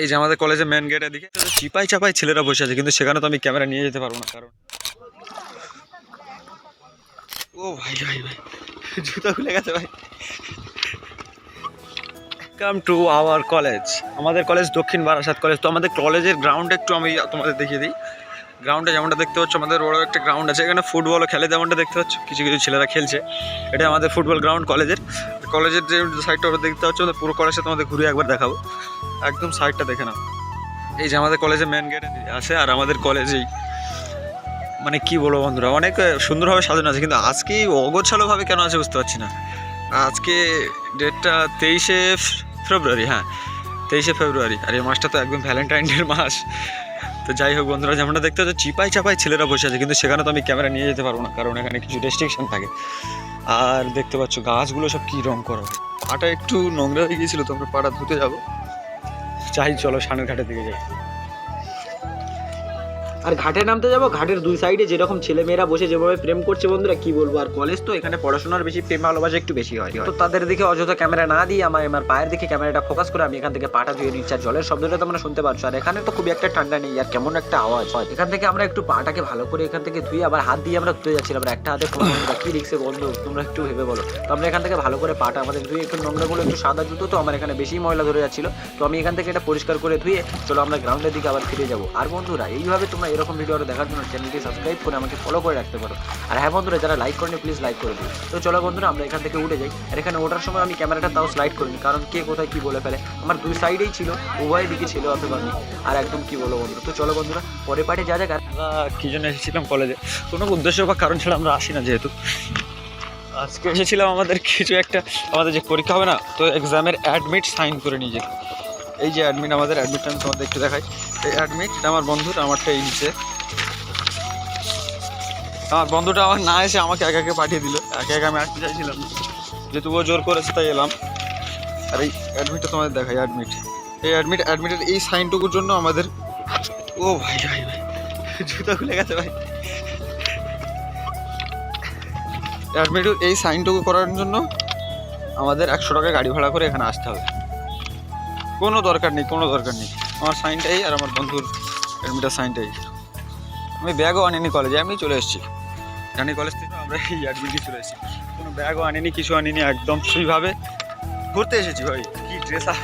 এই যে আমাদের কলেজের মেন গেটের দিকে চিপাই চাপাই ছেলেরা বসে আছে, কিন্তু সেখানে তো আমি ক্যামেরা নিয়ে যেতে পারব না, কারণ ও ভাই ভাই ভাই, জুতা খুলে গেছে, ভাই। কাম টু আওয়ার কলেজ আমাদের কলেজ দক্ষিণ বারাসাত কলেজ তো আমাদের কলেজের গ্রাউন্ড একটু আমি তোমাদের দেখিয়ে দিই। গ্রাউন্ডে যেমনটা দেখতে পাচ্ছ, আমাদের বড় একটা গ্রাউন্ড আছে। এখানে ফুটবলও খেলে যেমনটা দেখতে পাচ্ছ, কিছু কিছু ছেলেরা খেলছে। এটা আমাদের ফুটবল গ্রাউন্ড কলেজের কলেজের যে সাইডটা দেখতে পাচ্ছ পুরো কলেজটা তোমাদের ঘুরে একবার দেখাবো। একদম সাইডটা দেখে নাও। এই যে আমাদের কলেজে মেন গেট আছে আর আমাদের কলেজেই মানে কি বলব বন্ধুরা, অনেক সুন্দরভাবে সাজানো আছে, কিন্তু আজকে অগোছালোভাবে কেন আছে বুঝতে পারছি না। আজকে ডেটটা তেইশে ফেব্রুয়ারি হ্যাঁ তেইশে ফেব্রুয়ারি, আর এই মাসটা তো একদম ভ্যালেন্টাইন মাস। তো যাই হোক বন্ধুরা, যেমনটা দেখতে হচ্ছে চিপাই চাপাই ছেলেরা বসে আছে, কিন্তু সেখানে তো আমি ক্যামেরা নিয়ে যেতে পারব না, কারণ এখানে কিছু রেস্ট্রিকশন থাকে। আর দেখতে পাচ্ছ, গাছগুলো সব কী রং করা। পাটা একটু নোংরা হয়ে গিয়েছিল তোমরা পাটা ধুতে যাব। চাই চলো সানের ঘাটের দিকে যাই। আর ঘাটে নামতে যাব, ঘাটের দুই সাইডে যেরকম ছেলে মেয়েরা বসে যেভাবে প্রেম করছে বন্ধুরা, কি বলব আর কলেজ তো এখানে পড়াশোনার বেশি প্রেম ভালোবাসা একটু বেশি হয়। তো তাদের দিকে অযথা ক্যামেরা না দিয়ে আমার আমার পায়ের দিকে ক্যামেরাটা ফোকাস করে আমি এখান থেকে পাটা ধুয়ে নিচ্ছি। আর জলের শব্দটা তোমরা শুনতে পাচ্ছ আর এখানে তো খুবই একটা ঠান্ডা নেই, আর কেমন একটা আওয়াজ হয়। এখান থেকে আমরা একটু পাটাকে ভালো করে এখান থেকে ধুয়ে আবার হাত দিয়ে আমরা ধুয়ে যাচ্ছিলাম। একটা হাতে কি রিক্সে বন্ধু? তোমরা একটু ভেবে বলো। তো আমরা এখান থেকে ভালো করে পাটা আমাদের ধুয়ে একটু নোংরাগুলো একটু সাদা জুতো, তো আমার এখানে বেশি ময়লা ধরে যাচ্ছিল। তো আমি এখান থেকে এটা পরিষ্কার করে ধুয়ে চলো আমরা গ্রাউন্ডের দিকে আবার ফিরে যাব। আর বন্ধুরা, এইভাবে তোমরা এরকম ভিডিও আরও দেখার জন্য চ্যানেলটি সাবস্ক্রাইব করে আমাকে ফলো করে রাখতে পারো। আর হ্যাঁ বন্ধুরা, যারা লাইক করেনি প্লিজ লাইক করে দিও। তো চলো বন্ধুরা, আমরা এখান থেকে উঠে যাই। আর এখানে ওঠার সময় আমি ক্যামেরাটা তাও স্লাইড করিনি, কারণ কে কোথায় কি বলে ফেলে। আমার দুই সাইডেই ছিল, উভয় দিকে ছিল অথবা আমি। আর একদম কি বলো বন্ধুরা? তো চলো বন্ধুরা পরে পাটে যা যাক আর কী জন্য এসেছিলাম কলেজে কোনো উদ্দেশ্য বা কারণ ছাড়া আমরা আসি না যেহেতু। আজকে এসেছিলাম আমাদের কিছু একটা আমাদের যে পরীক্ষা হবে না, তো এক্সামের অ্যাডমিট সাইন করে নিয়ে যেতে। এই যে অ্যাডমিট আমাদের অ্যাডমিটটা আমি তোমাদের একটু দেখাই। এই অ্যাডমিট আমার বন্ধুর আমারটা এই নিচে আমার বন্ধুটা আমার না এসে আমাকে একা একে পাঠিয়ে দিল। একে একে আমি আসতে চাইছিলাম। যেহেতু ও জোর করেছে, তাই এলাম। আর এই অ্যাডমিটটা তোমাদের দেখাই অ্যাডমিট এই অ্যাডমিট অ্যাডমিটের এই সাইনটুকুর জন্য আমাদের ও ভাই ভাই ভাই। জুতা খুলে গেছে, ভাই। অ্যাডমিট এই সাইনটুকু করার জন্য আমাদের একশো টাকা গাড়ি ভাড়া করে এখানে আসতে হবে। কোনো দরকার নেই, কোনো দরকার নেই। আমার সাইনটাই আর আমার বন্ধুর অ্যাডমিটার সাইনটাই। আমি ব্যাগও আনিনি কলেজে আমি চলে এসেছি। জানি কলেজ থেকে আমরা এই অ্যাডমিটই চলে এসেছি। কোনো ব্যাগও আনিনি, কিছু আনিনি, একদম ফ্রিভাবে। ঘুরতে এসেছি ভাই, কী ড্রেস আপ